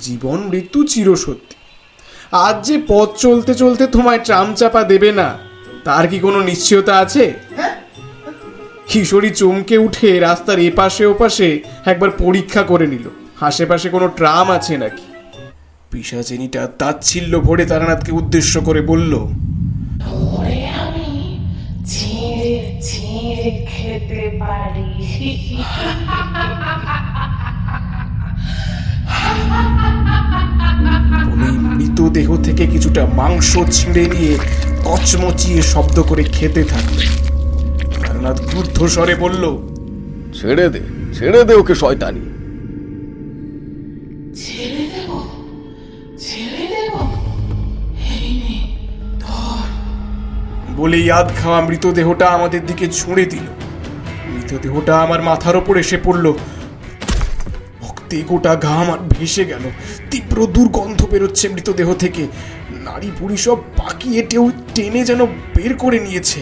জীবন মৃত্যু চিরসত্যি আজ যে পথ চলতে চলতে তোমায় ট্রাম চাপা দেবে না তার কি কোনো নিশ্চয়তা আছে? কিশোরী চমকে উঠে রাস্তার এপাশে ওপাশে একবার পরীক্ষা করে নিল। আশেপাশে কোনো ট্রাম আছে নাকি? পিসাচেনিটা তাচ্ছিল্য ভরে তারানাথকে উদ্দেশ্য করে বলল খেতে পারি। বলেই মৃতদেহ থেকে কিছুটা মাংস ছিঁড়ে নিয়ে কচমচিয়ে শব্দ করে খেতে থাকল। তারানাথ ক্রুদ্ধ স্বরে বলল ছেড়ে দে ছেড়ে দে ওকে শয়তানি। ছেড়ে দেব ছেড়ে দেব। এই নে ধর। বলেই আধ খাওয়া মৃতদেহটা আমাদের দিকে ছুঁড়ে দিল। মৃতদেহটা আমার মাথার ওপর এসে পড়ল। রক্তে গোটা ঘা আমার ভেসে গেল। তীব্র দুর্গন্ধ বেরোচ্ছে মৃতদেহ থেকে। নারী পুরী সব পাকিয়ে টেউ টেনে যেন বের করে নিয়েছে।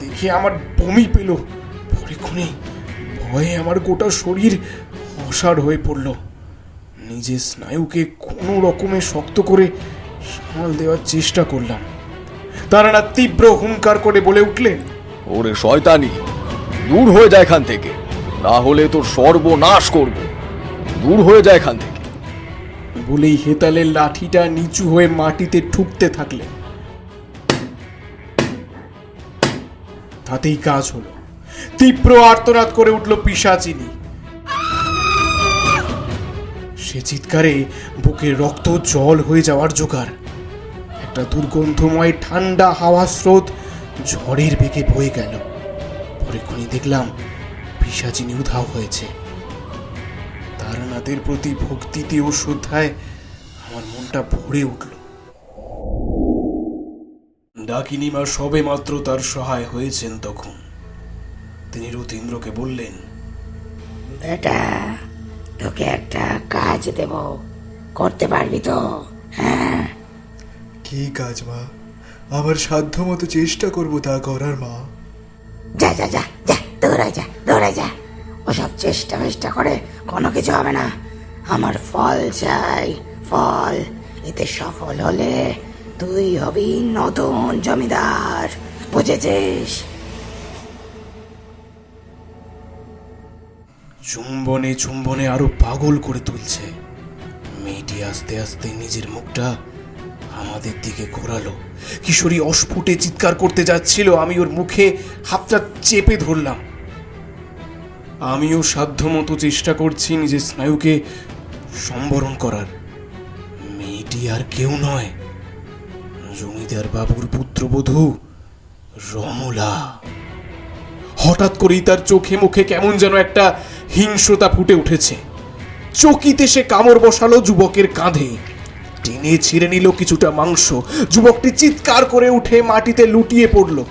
দেখে আমার বমি পেল। পরেক্ষণে ভয়ে আমার গোটা শরীর অসাড় হয়ে পড়ল। নিজের স্নায়ুকে কোনো রকমে শক্ত করে সামাল দেওয়ার চেষ্টা করলাম। তারা তীব্র হুঙ্কার করে বলে উঠলেন, ওরে শয়তানি, দূর হয়ে যায় এখান থেকে। না হলে তোর সর্বনাশ করব। দূর হয়ে যায় এখান থেকে। বলেই হেতালের লাঠিটা নিচু হয়ে মাটিতে ঠুকতে থাকলেন। তাতেই কাজ হলো। তীব্র আর্তনাদ করে উঠল পিসাচিনি। সে চিৎকারে বুকে রক্ত জল হয়ে যাওয়ার জোগাড়। একটা দুর্গন্ধময় ঠান্ডা হাওয়া স্রোত ঝড়ের বেগে বয়ে গেল। পরেক্ষণই দেখলাম পিসাচিনি উধাও হয়েছে। তারানাথের প্রতি ভক্তিতে ও শ্রদ্ধায় আমার মনটা ভরে উঠল। ডাকিনিমা সবে মাত্র তার সহায় হয়েছেন তখন। তিনি রতীন্দ্রকে বললেন বেটা তোকে একটা কাজ দেব। করতে পারবি তো হ্যাঁ? কি কাজ মা? আমার সাধ্য মতো চেষ্টা করব তা করার মা। যা যা যা যা দৌড়ায় যা। দৌড়ায় যা। ওসব চেষ্টা ফেষ্টা করে কোনো কিছু হবে না। আমার ফল চাই, ফল। এতে সফল হলে তুই হবি নতুন জমিদার। বুঝেছিস? চুম্বনে চুম্বনে আরও পাগল করে তুলছে। মেয়েটি আস্তে আস্তে নিজের মুখটা আমাদের দিকে ঘোরালো। কিশোরী অস্ফুটে চিৎকার করতে যাচ্ছিল, আমি ওর মুখে হাতটা চেপে ধরলাম। আমিও সাধ্যমতো চেষ্টা করছি নিজের স্নায়ুকে সম্বরণ করার। মেয়েটি আর কেউ নয়। জমিদার বাবুর পুত্রবধূ রমলা। হঠাৎ করেই তার চোখে মুখে কেমন যেন একটা হিংস্রতা ফুটে উঠেছে। চকিতে সে কামড় বসালো যুবকের কাঁধে। টেনে ছিঁড়ে নিল কিছুটা মাংস। যুবকটি চিৎকার করে উঠে মাটিতে লুটিয়ে পড়ল।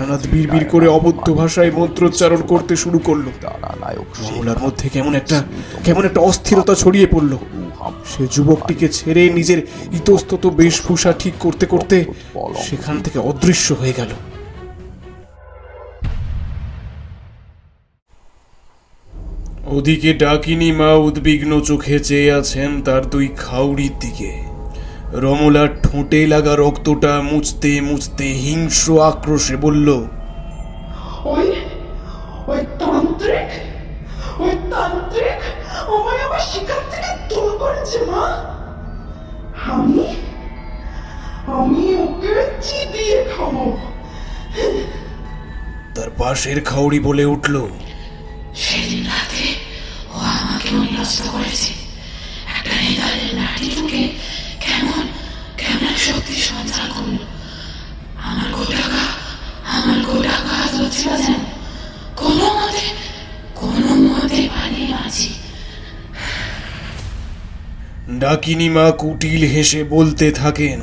তারানাথ বিড়বিড় করে অবদ্ধ ভাষায় মন্ত্রোচ্চারণ করতে শুরু করল। কমলার মধ্যে কেমন একটা কেমন একটা অস্থিরতা ছড়িয়ে পড়ল। সে যুবকটিকে ছেড়ে নিজের ইতস্তত বেশভূষা ঠিক করতে করতে সেখান থেকে অদৃশ্য হয়ে গেল। ওদিকে ডাকিনী মা উদ্বিগ্ন চোখে চেয়ে আছেন তার দুই খাউড়ির দিকে। রমলার ঠোঁটে লাগা রক্তটা মুছতে মুছতে হিংস্র আক্রোশে বলল ওই ওই তান্ত্রিক ওই তান্ত্রিক আমায় আমার শিকার থেকে দূর করেছে মা। আমি আমি ওকে চিবিয়ে খাব। তার পাশের খাউড়ি বলে উঠল সেদিন রাতে ও আমাকে উন্নস্ত করেছে। ডাকিনী মা কুটিল হেসে বলতে থাকেন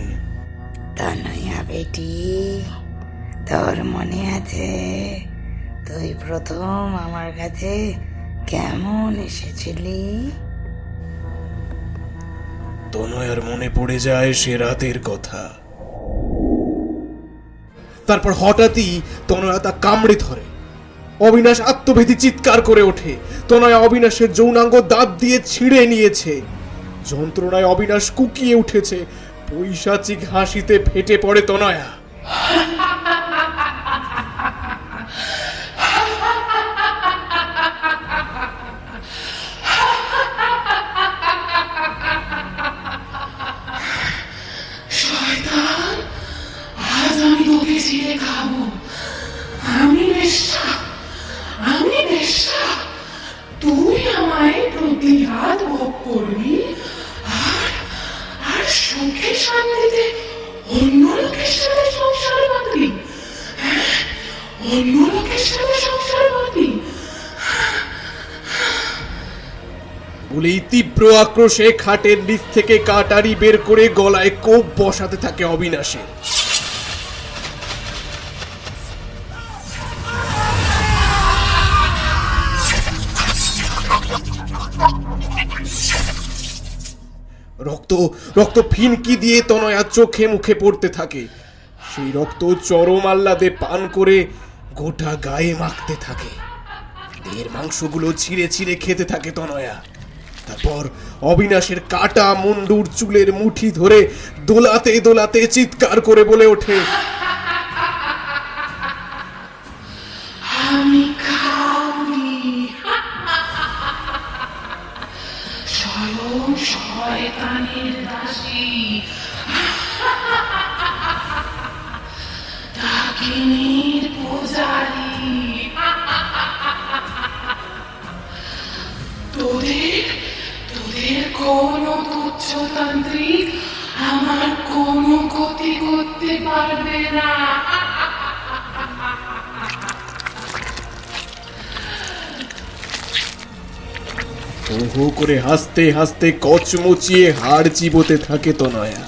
তা তনয়া বেটি তোর মনে আছে তুই প্রথম আমার কাছে কেমন এসেছিলি? তনয়ার মনে পড়ে যায় সে রাতের কথা। তারপর হঠাৎই তনয়া তা কামড়ে ধরে। অবিনাশ আত্মভেদী চিৎকার করে ওঠে। তনয়া অবিনাশের যৌনাঙ্গ দাঁত দিয়ে ছিঁড়ে নিয়েছে। যন্ত্রণায় অবিনাশ কুকিয়ে উঠেছে। পৈশাচিক হাসিতে ফেটে পড়ে তনয়া। আমি তুই আমায় ভোগ করবি? শান্তিতে অন্য লোকের সাথে সংসার বাঁধবি? অন্য লোকের সাথে সংসার বাঁধবি বলেই তীব্র আক্রোশে খাটের নিচ থেকে কাটারি বের করে গলায় কোপ বসাতে থাকে অবিনাশের রক্ত রক্ত ফিনকি দিয়ে তনয়া চোখে মুখে পড়তে থাকে। সেই রক্ত চরম আল্লাদে পান করে গোটা গায়ে মাখতে থাকে। দেহের মাংসগুলো ছিঁড়ে ছিঁড়ে খেতে থাকে তনয়া। তারপর অবিনাশের কাটা মুন্ডুর চুলের মুঠি ধরে দোলাতে দোলাতে চিৎকার করে বলে ওঠে। শয়তানের দাসী। ডাকিনীর পূজারী। তোদের তোদের কোনো তুচ্ছতান্ত্রিক আমার কোনো ক্ষতি করতে পারবে না। হো হো করে হাসতে হাসতে কচমচিয়ে হাড় চিবোতে থাকে তনয়া।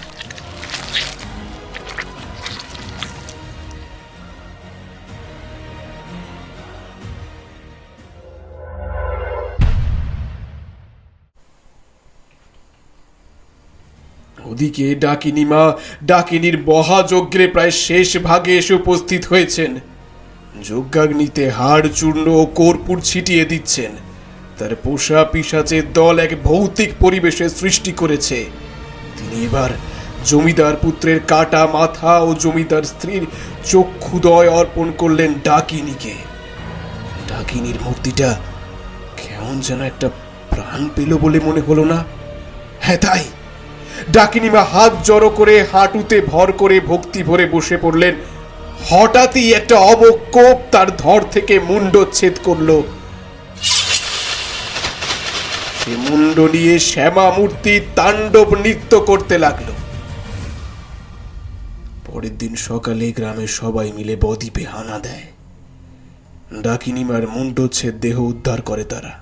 ওদিকে ডাকিনী মা, ডাকিনীর মহাযজ্ঞে প্রায় শেষ ভাগে এসে উপস্থিত হয়েছেন। যজ্ঞাগ্নিতে হাড় চূর্ণ ও কর্পূর ছিটিয়ে দিচ্ছেন। তার পোষা পিসাচের দল এক ভৌতিক পরিবেশের সৃষ্টি করেছে। তিনি এবার জমিদার পুত্রের কাটা মাথা ও জমিদার স্ত্রীর চক্ষুদয় অর্পণ করলেন ডাকিনীকে। ডাকিনীর মূর্তিটা কেমন যেন একটা প্রাণ পেল বলে মনে হলো না? হ্যাঁ তাই। ডাকিনীমা হাত জড়ো করে হাঁটুতে ভর করে ভক্তি ভরে বসে পড়লেন। হঠাৎই একটা অবক্ষোভ তার ধর থেকে মুন্ডচ্ছেদ করল। সে মুন্ড নিয়ে শ্যামা মূর্তি তাণ্ডব নৃত্য করতে লাগল। পরের দিন সকালে গ্রামের সবাই মিলে বদ্বীপে হানা দেয়। ডাকিনিমার মুন্ডচ্ছেদ দেহ উদ্ধার করে তারা।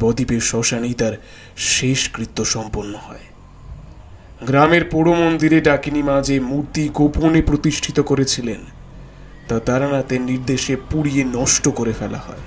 বদ্বীপের শ্মশানেই তার শেষ কৃত্য সম্পন্ন হয়। গ্রামের পোড়ো মন্দিরে ডাকিনী মা যে মূর্তি গোপনে প্রতিষ্ঠিত করেছিলেন, তা তারানাথের নির্দেশে পুড়িয়ে নষ্ট করে ফেলা হয়।